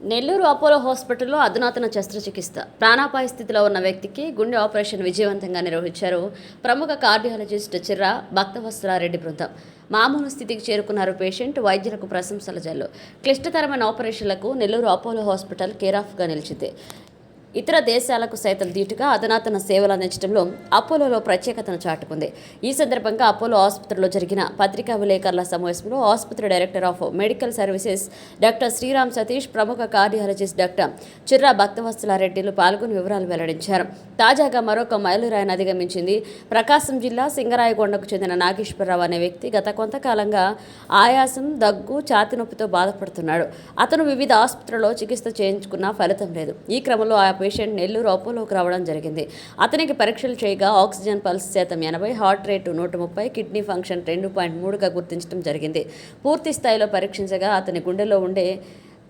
Nellore Apollo హాస్పిటల్లో అధునాతన శస్త్రచికిత్స. ప్రాణాపాయ స్థితిలో ఉన్న వ్యక్తికి గుండె ఆపరేషన్ విజయవంతంగా నిర్వహించారు ప్రముఖ కార్డియాలజిస్ట్ చిర్ర భక్తవస్త్రారెడ్డి బృందం. మామూలు స్థితికి చేరుకున్నారు పేషెంట్ వైద్యులకు ప్రశంసల జల్లు. క్లిష్టతరమైన ఆపరేషన్లకు నెల్లూరు అపోలో హాస్పిటల్ కేరాఫ్గా నిలిచింది. ఇతర దేశాలకు సైతం ధీటుగా అధునాతన సేవలు అందించడంలో అపోలోలో ప్రత్యేకతను చాటుకుంది. ఈ సందర్భంగా అపోలో ఆసుపత్రిలో జరిగిన పత్రికా విలేకరుల సమావేశంలో ఆసుపత్రి director of medical services doctor Sriram Satish ప్రముఖ కార్డియాలజిస్ట్ డాక్టర్ చిర్రా భక్తవత్సలారెడ్డిలు పాల్గొని వివరాలు వెల్లడించారు. తాజాగా మరొక మైలురాయిని అధిగమించింది ప్రకాశం జిల్లా సింగరాయగొండకు చెందిన నాగేశ్వరరావు అనే వ్యక్తి గత కొంతకాలంగా ఆయాసం దగ్గు ఛాతి నొప్పితో బాధపడుతున్నాడు. అతను వివిధ ఆసుపత్రుల్లో చికిత్స చేయించుకున్నా ఫలితం లేదు. ఈ క్రమంలో ఆ పేషెంట్ నెల్లూరు అపోలోకి రావడం జరిగింది. అతనికి పరీక్షలు చేయగా ఆక్సిజన్ పల్స్ శాతం ఎనభై హార్ట్ రేటు నూట ముప్పై కిడ్నీ ఫంక్షన్ రెండు పాయింట్ మూడుగా గుర్తించడం జరిగింది. పూర్తి స్థాయిలో పరీక్షించగా అతని గుండెలో ఉండే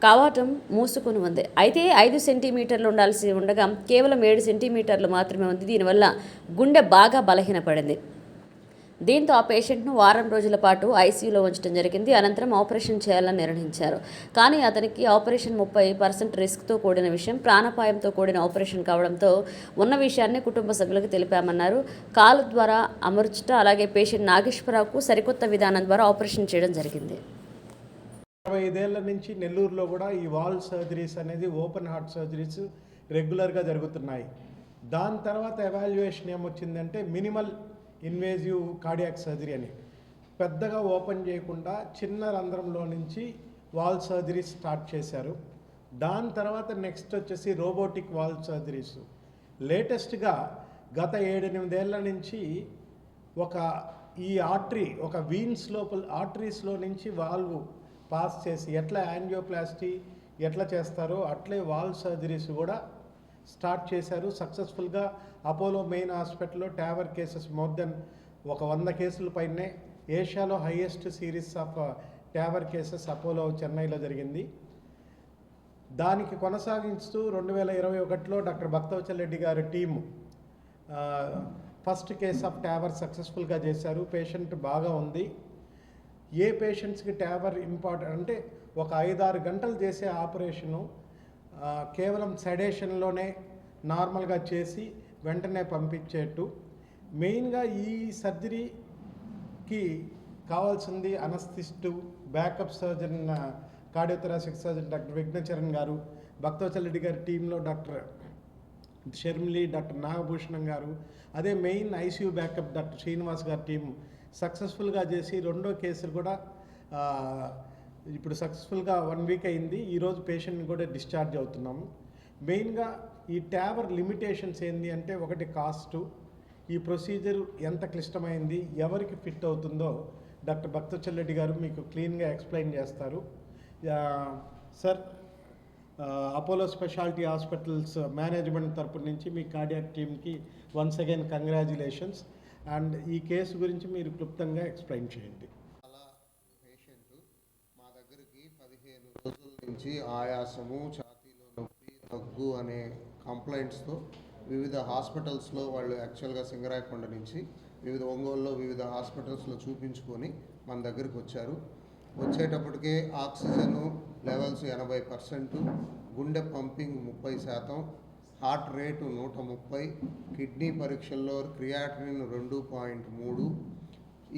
కవాటం మూసుకుని ఉంది. అయితే ఐదు సెంటీమీటర్లు ఉండాల్సి ఉండగా కేవలం ఏడు సెంటీమీటర్లు మాత్రమే ఉంది. దీనివల్ల గుండె బాగా బలహీనపడింది. దీంతో ఆ పేషెంట్ను వారం రోజుల పాటు ఐసీయూలో ఉంచడం జరిగింది. అనంతరం ఆపరేషన్ చేయాలని నిర్ణయించారు. కానీ అతనికి ఆపరేషన్ ముప్పై పర్సెంట్ రిస్క్తో కూడిన విషయం ప్రాణాపాయంతో కూడిన ఆపరేషన్ కావడంతో ఉన్న విషయాన్ని కుటుంబ సభ్యులకు తెలిపామన్నారు. కాలు ద్వారా అమర్చుట అలాగే పేషెంట్ నాగేశ్వరరావుకు సరికొత్త విధానం ద్వారా ఆపరేషన్ చేయడం జరిగింది. అరవై ఐదేళ్ళ నుంచి నెల్లూరులో కూడా ఈ వాల్ సర్జరీస్ అనేది ఓపెన్ హార్ట్ సర్జరీస్ రెగ్యులర్గా జరుగుతున్నాయి. దాని తర్వాత ఎవాల్యుయేషన్ ఏమొచ్చిందంటే మినిమల్ ఇన్వేజివ్ కార్డియాక్ సర్జరీ అని. పెద్దగా ఓపెన్ చేయకుండా చిన్న రంధ్రంలో నుంచి వాల్ సర్జరీస్ స్టార్ట్ చేశారు. దాని తర్వాత నెక్స్ట్ వచ్చేసి రోబోటిక్ వాల్ సర్జరీస్. లేటెస్ట్గా గత ఏడెనిమిదేళ్ళ నుంచి ఒక ఈ ఆర్టరీ ఒక వీన్స్ లోపల ఆర్టరీస్లో నుంచి వాల్వ్ పాస్ చేసి ఎట్లా యాంజియోప్లాస్టీ ఎట్లా చేస్తారో అట్లే వాల్ సర్జరీస్ కూడా స్టార్ట్ చేశారు. సక్సెస్ఫుల్గా అపోలో మెయిన్ హాస్పిటల్లో ట్యావర్ కేసెస్ మోర్ దెన్ ఒక వంద కేసుల పైనే ఏషియాలో highest series of TAVR cases Apollo చెన్నైలో జరిగింది. దానికి కొనసాగిస్తూ రెండు వేల ఇరవై ఒకటిలో డాక్టర్ భక్తవచల్ రెడ్డి గారి team first case of TAVR సక్సెస్ఫుల్గా చేశారు. పేషెంట్ బాగా ఉంది. ఏ పేషెంట్స్కి ట్యావర్ ఇంపార్టెంట్ అంటే ఒక ఐదారు గంటలు చేసే ఆపరేషను కేవలం సెడేషన్లోనే నార్మల్గా చేసి వెంటనే పంపించేట్టు. మెయిన్గా ఈ సర్జరీకి కావాల్సింది anesthetist backup surgeon cardiothoracic surgeon doctor Vighnacharan garu Bhaktavachalreddy గారి టీంలో డాక్టర్ షర్మిలి డాక్టర్ నాగభూషణం గారు అదే main ICU backup doctor Srinivas గారి టీం సక్సెస్ఫుల్గా చేసి రెండో కేసులు కూడా ఇప్పుడు సక్సెస్ఫుల్గా వన్ వీక్ అయింది ఈరోజు పేషెంట్ని కూడా డిశ్చార్జ్ అవుతున్నాము. మెయిన్గా ఈ ట్యాబర్ లిమిటేషన్స్ ఏంటి అంటే ఒకటి కాస్టు ఈ ప్రొసీజర్ ఎంత క్లిష్టమైంది ఎవరికి ఫిట్ అవుతుందో డాక్టర్ భక్తచల్ గారు మీకు క్లీన్గా ఎక్స్ప్లెయిన్ చేస్తారు. Sir Apollo speciality hospitals management తరపు నుంచి మీ కార్డియాక్ టీమ్కి వన్స్ అగైన్ కంగ్రాచులేషన్స్ అండ్ ఈ కేసు గురించి మీరు క్లుప్తంగా ఎక్స్ప్లెయిన్ చేయండి. దగ్గరికి పదిహేను రోజుల నుంచి ఆయాసము ఛాతీలో నొప్పి దగ్గు అనే కంప్లైంట్స్తో వివిధ హాస్పిటల్స్లో వాళ్ళు యాక్చువల్గా సింగరాయకొండ నుంచి వివిధ ఒంగోలులో వివిధ హాస్పిటల్స్లో చూపించుకొని మన దగ్గరికి వచ్చారు. వచ్చేటప్పటికే ఆక్సిజన్ లెవెల్స్ ఎనభై పర్సెంట్ గుండె పంపింగ్ ముప్పై శాతం హార్ట్ రేటు నూట ముప్పై కిడ్నీ పరీక్షల్లో క్రియాటినిన్ రెండు పాయింట్ మూడు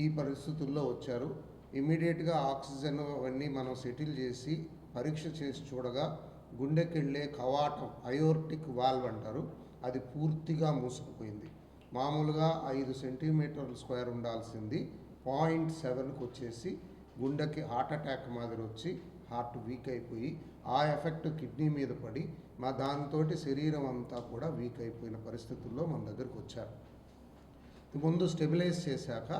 ఈ పరిస్థితుల్లో వచ్చారు. ఇమీడియట్గా ఆక్సిజన్ అవన్నీ మనం సెటిల్ చేసి పరీక్ష చేసి చూడగా గుండెకెళ్ళే కవాటం అయోర్టిక్ వాల్వ్ అంటారు అది పూర్తిగా మూసుకుపోయింది. మామూలుగా ఐదు సెంటీమీటర్ల స్క్వేర్ ఉండాల్సింది. పాయింట్ సెవెన్కి వచ్చేసి గుండెకి హార్ట్ అటాక్ మాదిరి వచ్చి హార్ట్ వీక్ అయిపోయి ఆ ఎఫెక్ట్ కిడ్నీ మీద పడి మా దాంతో శరీరం అంతా కూడా వీక్ అయిపోయిన పరిస్థితుల్లో మన దగ్గరికి వచ్చారు. ముందు స్టెబిలైజ్ చేశాక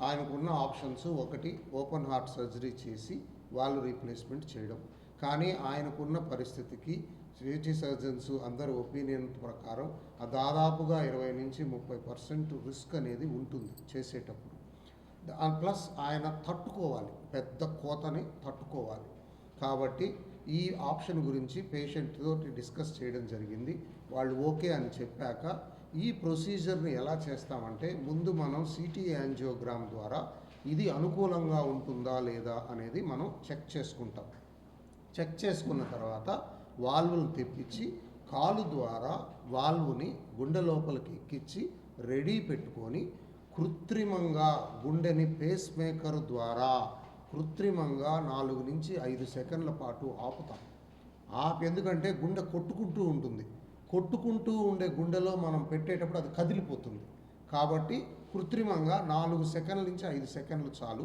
ఆయనకున్న ఆప్షన్స్ ఒకటి ఓపెన్ హార్ట్ సర్జరీ చేసి వాళ్ళు రీప్లేస్మెంట్ చేయడం. కానీ ఆయనకున్న పరిస్థితికి సిటీ సర్జన్స్ అందరి ఒపీనియన్ ప్రకారం ఆ దాదాపుగా ఇరవై నుంచి ముప్పై పర్సెంట్ రిస్క్ అనేది ఉంటుంది చేసేటప్పుడు. ప్లస్ ఆయన తట్టుకోవాలి పెద్ద కోతని తట్టుకోవాలి. కాబట్టి ఈ ఆప్షన్ గురించి పేషెంట్ తోటి డిస్కస్ చేయడం జరిగింది. వాళ్ళు ఓకే అని చెప్పాక ఈ ప్రొసీజర్ని ఎలా చేస్తామంటే ముందు మనం సిటీ యాంజియోగ్రామ్ ద్వారా ఇది అనుకూలంగా ఉంటుందా లేదా అనేది మనం చెక్ చేసుకుంటాం. చెక్ చేసుకున్న తర్వాత వాల్వ్ను తెప్పించి కాలు ద్వారా వాల్వుని గుండె లోపలికి ఎక్కించి రెడీ పెట్టుకొని కృత్రిమంగా గుండెని పేస్ మేకర్ ద్వారా కృత్రిమంగా నాలుగు నుంచి ఐదు సెకండ్ల పాటు ఆపుతాం. ఆపు ఎందుకంటే గుండె కొట్టుకుంటూ ఉంటుంది. కొట్టుకుంటూ ఉండే గుండెలో మనం పెట్టేటప్పుడు అది కదిలిపోతుంది. కాబట్టి కృత్రిమంగా నాలుగు సెకండ్ల నుంచి ఐదు సెకండ్లు చాలు.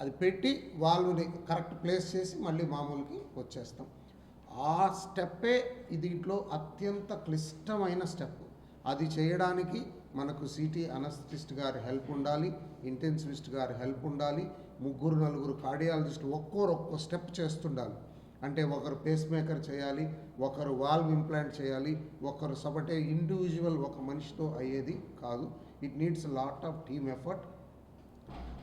అది పెట్టి వాళ్ళని కరెక్ట్ ప్లేస్ చేసి మళ్ళీ మామూలుకి వచ్చేస్తాం. ఆ స్టెప్పే దీంట్లో అత్యంత క్లిష్టమైన స్టెప్. అది చేయడానికి మనకు సిటీ అనస్థిస్ట్ గారి హెల్ప్ ఉండాలి ఇంటెన్సివిస్ట్ గారి హెల్ప్ ఉండాలి ముగ్గురు నలుగురు కార్డియాలజిస్ట్ ఒక్కోరు ఒక్కో స్టెప్ చేస్తుండాలి. అంటే ఒకరు పేస్ మేకర్ చేయాలి ఒకరు వాల్వ్ ఇంప్లాంట్ చేయాలి ఒకరు సబటే ఇండివిజువల్ ఒక మనిషితో అయ్యేది కాదు. It needs lot of team effort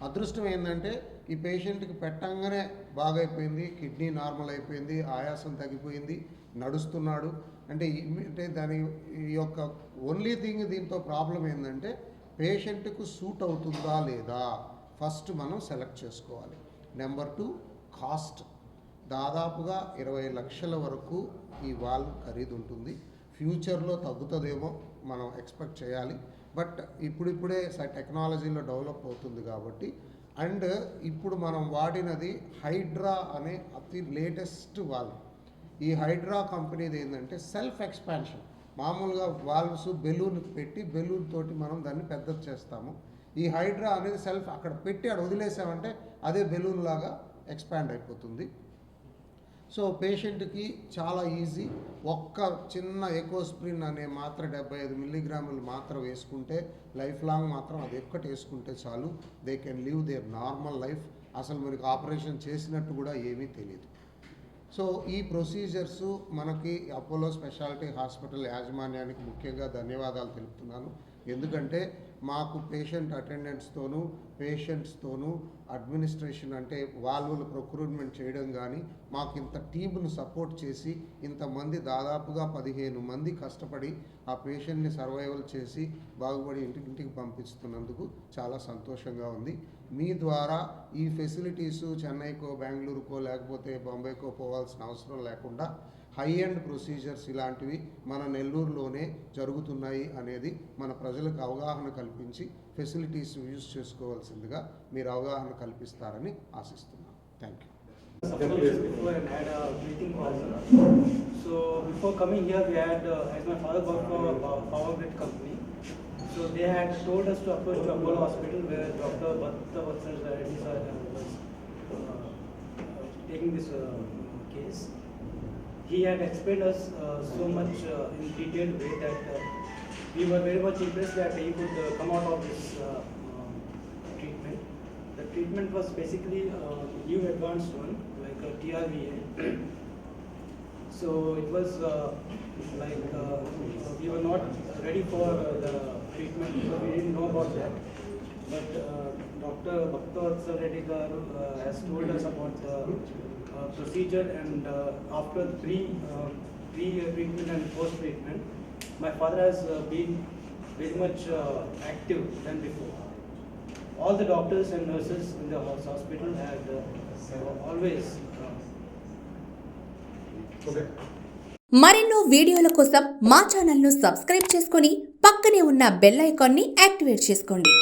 అదృష్టం ఏంటంటే ఈ పేషెంట్కి పెట్టంగానే బాగైపోయింది కిడ్నీ నార్మల్ అయిపోయింది ఆయాసం తగ్గిపోయింది నడుస్తున్నాడు. అంటే అంటే దాని ఈ యొక్క ఓన్లీ థింగ్ దీంతో ప్రాబ్లం ఏంటంటే పేషెంట్కు సూట్ అవుతుందా లేదా? ఫస్ట్ మనం సెలెక్ట్ చేసుకోవాలి. నెంబర్ టూ కాస్ట్ దాదాపుగా ఇరవై లక్షల వరకు ఈ వాల్వ్ ఖరీదు ఉంటుంది ఫ్యూచర్లో తగ్గుతుందేమో మనం ఎక్స్పెక్ట్ చేయాలి. బట్ ఇప్పుడిప్పుడే స- టెక్నాలజీలో డెవలప్ అవుతుంది కాబట్టి అండ్ ఇప్పుడు మనం వాడినది హైడ్రా అనే అతి లేటెస్ట్ వాల్వ్ ఈ హైడ్రా కంపెనీది ఏంటంటే సెల్ఫ్ ఎక్స్పాన్షన్. మామూలుగా వాల్వ్స్ బెలూన్ పెట్టి బెలూన్ తోటి మనం దాన్ని పెద్దది చేస్తాము. ఈ హైడ్రా అనేది సెల్ఫ్ అక్కడ పెట్టి అక్కడ వదిలేసామంటే అదే బెలూన్ లాగా ఎక్స్పాండ్ అయిపోతుంది. సో పేషెంట్కి చాలా ఈజీ. ఒక్క చిన్న ఎకోస్ప్రిన్ అనే మాత్ర డెబ్బై ఐదు మిల్లీగ్రాములు మాత్ర వేసుకుంటే లైఫ్ లాంగ్ మాత్రం అది ఒక్కటి వేసుకుంటే చాలు. They can live their normal life. అసలు మనకి ఆపరేషన్ చేసినట్టు కూడా ఏమీ తెలియదు సో ఈ ప్రొసీజర్స్ మనకి అపోలో స్పెషాలిటీ హాస్పిటల్ యాజమాన్యానికి ముఖ్యంగా ధన్యవాదాలు తెలుపుతున్నాను. ఎందుకంటే మాకు పేషెంట్ అటెండెంట్స్తోనూ పేషెంట్స్తోనూ అడ్మినిస్ట్రేషన్ అంటే వాళ్ళు ప్రొక్రూట్మెంట్ చేయడం కానీ మాకు ఇంత టీమును సపోర్ట్ చేసి ఇంతమంది దాదాపుగా పదిహేను మంది కష్టపడి ఆ పేషెంట్ని సర్వైవల్ చేసి బాగుపడి ఇంటికింటికి పంపిస్తున్నందుకు చాలా సంతోషంగా ఉంది. మీ ద్వారా ఈ ఫెసిలిటీస్ చెన్నైకో బెంగళూరుకో లేకపోతే బొంబాయికో పోవాల్సిన అవసరం లేకుండా హై అండ్ ప్రొసీజర్స్ ఇలాంటివి మన నెల్లూరులోనే జరుగుతున్నాయి అనేది మన ప్రజలకు అవగాహన కల్పించి ఫెసిలిటీస్ యూజ్ చేసుకోవాల్సిందిగా మీరు అవగాహన కల్పిస్తారని ఆశిస్తున్నాను thank you so before coming here we had as my father work for power grid company so they had told approach to hospital where doctor taking this case He had explained us uh, so much uh, in detailed way that uh, we were very much impressed that he could uh, come out of this uh, um, treatment. The treatment was basically uh, new advanced one, like a TRVA. so it was uh, like uh, we were not ready for uh, the treatment so we didn't know about that. But uh, Dr. Bhakta uh, has told us about the uh, procedure and uh, after pre uh, pre treatment and post treatment, my father has uh, been very much uh, active than before all the doctors and nurses in the hos- hospital had uh, always uh, మరెన్నో వీడియోల కోసం మా ఛానల్ను subscribe చేసుకొని పక్కనే ఉన్న bell ఐకాన్ని activate చేసుకోండి